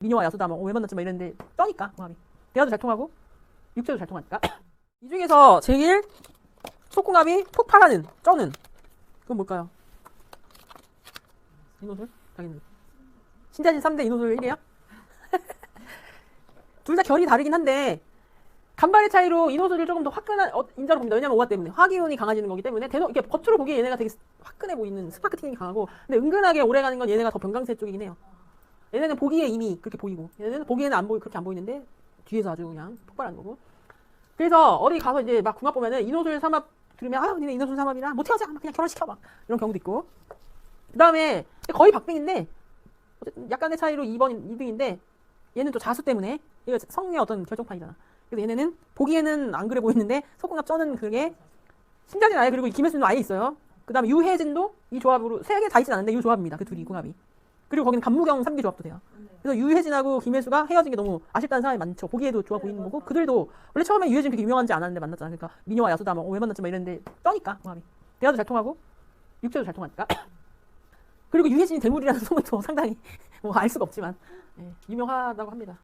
미녀와 야수다 뭐왜 만났지 막 이랬는데 떠니까 궁합이 대화도 잘 통하고 육체도 잘 통하니까 이 중에서 제일 속궁합이 폭발하는 쩌는 그건 뭘까요? 이노술? 당연히 신자진 3대 이노술 1이야? 둘다 결이 다르긴 한데 간발의 차이로 이노술을 조금 더 화끈한 어, 인자로 봅니다. 왜냐면 오화 때문에 화기운이 강해지는 거기 때문에 대놓 이렇게 겉으로 보기에 얘네가 되게 화끈해 보이는 스파크팅이 강하고 근데 은근하게 오래 가는 건 얘네가 더 병강세 쪽이긴 해요. 얘네는 보기에 이미 그렇게 보이고 얘네는 보기에는 안 보이 그렇게 안 보이는데 뒤에서 아주 그냥 폭발하는 거고. 그래서 어디 가서 이제 막 궁합 보면은 이노술 삼합 들으면 아유 니네 이노술 삼합이라 못 헤어져 그냥 결혼시켜 막 이런 경우도 있고. 그 다음에 거의 박빙인데 약간의 차이로 2번 2등인데 얘는 또 자수 때문에 이거 성의 어떤 결정판이잖아. 그래서 얘네는 보기에는 안 그래 보이는데 속궁합 쩌는 그게 신자진 아예 그리고 김혜수는 아예 있어요. 그 다음에 유혜진도 이 조합으로 세 개 다 있진 않은데 이 조합입니다. 그 둘이 궁합이. 그리고 거기는 간무경 3개 조합도 돼요. 그래서 유혜진하고 김혜수가 헤어진 게 너무 아쉽다는 사람이 많죠. 보기에도 좋아 보이는 거고 그들도 원래 처음에 유혜진 그렇게 유명한지 않았는데 만났잖아. 그러니까 미녀와 야수다 뭐왜 만났지 막 이랬는데 떠니까 궁합이. 대화도 잘 통하고 육체도 잘 통하니까. 그리고 유혜진이 대물이라는 소문도 상당히 뭐 알 수가 없지만 예, 유명하다고 합니다.